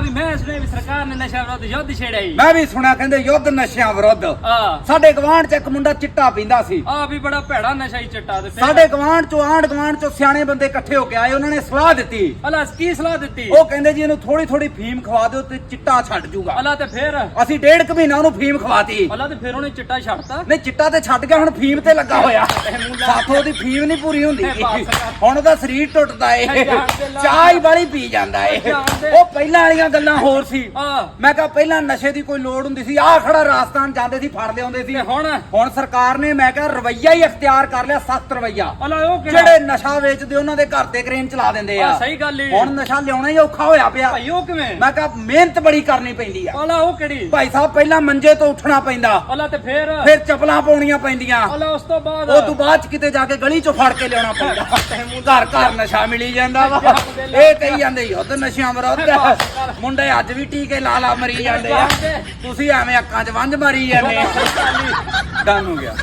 ਵੀ ਮੈਂ ਸੁਣਿਆ ਵੀ ਸਰਕਾਰ ਨੇ ਨਸ਼ਾ ਵਿਰੋਧ ਯੁੱਧ ਛੇੜਿਆ ਈ ਮੈਂ ਵੀ ਸੁਣਿਆ ਕਹਿੰਦੇ ਯੁੱਧ ਨਸ਼ਿਆਂ ਵਿਰੁੱਧ। ਆ ਸਾਡੇ ਗਵਾਂਢ ਚ ਇੱਕ ਮੁੰਡਾ ਚਿੱਟਾ ਪੀਂਦਾ ਸੀ। ਆ ਵੀ ਬੜਾ ਭੈੜਾ ਨਸ਼ਾ ਹੀ ਚਿੱਟਾ ਤੇ ਫਿਰ- ਸਾਡੇ ਗਵਾਂਢ ਚੋਂ ਆਂਢ ਗਵਾਂਢ ਚੋਂ ਸਿਆਣੇ ਬੰਦੇ ਇਕੱਠੇ ਹੋ ਕੇ ਆਏ ਉਹਨਾਂ ਨੇ ਸਲਾਹ ਦਿੱਤੀ। ਅਲਾ ਕੀ ਸਲਾਹ ਦਿੱਤੀ? ਉਹ ਕਹਿੰਦੇ ਜੀ ਇਹਨੂੰ ਥੋੜੀ ਥੋੜੀ ਫੀਮ ਖਵਾ ਦਿਓ ਤੇ ਚਿੱਟਾ ਛੱਡ ਜੂਗਾ। ਅਲਾ ਤੇ ਫਿਰ? ਅਸੀਂ ਡੇਢ ਕੁ ਮਹੀਨਾ ਉਹਨੂੰ ਫੀਮ ਖਵਾਤੀ। ਅਲਾ ਤੇ ਫਿਰ ਉਹਨੇ ਚਿੱਟਾ ਛੱਡਤਾ? ਨਹੀਂ ਚਿੱਟਾ ਤੇ ਛੱਡ ਗਿਆ ਹੁਣ ਫੀਮ ਤੇ ਲੱਗਾ ਹੋਇਆ। ਸਾਥੋਂ ਉਹਦੀ ਫੀਮ ਨਹੀਂ ਪੂਰੀ ਹੁੰਦੀ। ਹੁਣ ਉਹਦਾ ਸਰੀਰ ਟੁੱਟਦਾ ਏ। ਦੇ ਚਾਹ ਹੀ ਵਾਲੀ ਪੀ ਜਾਂਦਾ ਏ। ਦੇ। ਉਹ ਪਹਿਲਾਂ ਵਾਲੀਆਂ ਗੱਲਾਂ ਹੋਰ ਸੀ। ਮੈਂ ਕਿਹਾ ਪਹਿਲਾਂ ਨਸ਼ੇ ਦੀ ਕੋਈ ਲੋੜ ਹੁੰਦੀ ਸੀ। ਆਹ ਖੜਾ ਰਾਜਸਥਾਨ ਜਾਂਦੇ ਸੀ ਫੜ ਲਿਆਉਂਦੇ ਸੀ। ਹੁਣ? ਹੁਣ ਸਰਕਾਰ ਨੇ ਮੈਂ ਕਿਹਾ ਰਵਈਆ ਹੀ ਅਖਤਿਆਰ ਕਰ ਲਿਆ ਸਖਤ ਰਵਈਆ। ਜਿਹੜੇ ਨਸ਼ਾ ਵੇਚਦੇ ਉਹਨਾਂ ਦੇ ਘਰ ਤੇ ਕ੍ਰੇਨ ਚਲਾ ਦਿੰਦੇ ਆ। ਸਹੀ ਗੱਲ ਈ ਹੁਣ ਨਸ਼ਾ ਲਿਆਉਣਾ ਹੀ ਔਖਾ ਹੋਇਆ ਪਿਆ। ਭਾਈ ਉਹ ਕਿਵੇਂ? ਮੈਂ ਕਿਹਾ ਮਿਹਨਤ ਬੜੀ ਕਰਨੀ ਪੈਂਦੀ ਆ। ਅਲਾ ਉਹ ਕਿਹੜੀ? ਭਾਈ ਸਾਹਿਬ ਪਹਿਲਾਂ ਮੰਜੇ ਤੋਂ ਉੱਠਣਾ ਪੈਂਦਾ। ਅਲਾ ਤੇ ਫਿਰ? ਫਿਰ ਚੱਪਲਾਂ ਪਾਉਣੀਆਂ ਪੈਂਦੀਆਂ। ਅਲਾ ਉਸ ਤੋਂ ਬਾਅਦ? ਉਹ ਤੋਂ ਬਾਅਦ ਕਿਤੇ ਜਾ ਕੇ ਗਲੀ ਚੋਂ ਫੜ ਕੇ ਲਿਆਉਣਾ ਪੈਂਦਾ। ਘਰ ਘਰ ਨਸ਼ਾ ਮਿਲੀ ਜਾਂਦਾ ਵਾ। ਇਹ ਕਹੀ ਜਾਂਦੇ ਯੁੱਧ ਨਸ਼ਿਆਂ ਵਿਰੁੱਧ ਹੈ। ਮੁੰਡੇ ਅੱਜ ਵੀ ਟੀਕੇ ਲਾ ਲਾ ਮਰੀ ਜਾਂਦੇ ਆ। ਤੁਸੀਂ ਐਵੇਂ ਅੱਖਾਂ 'ਚ ਵੰਝ ਮਾਰੀ ਜਾਂਦੇ ਡਨ ਹੋ ਗਿਆ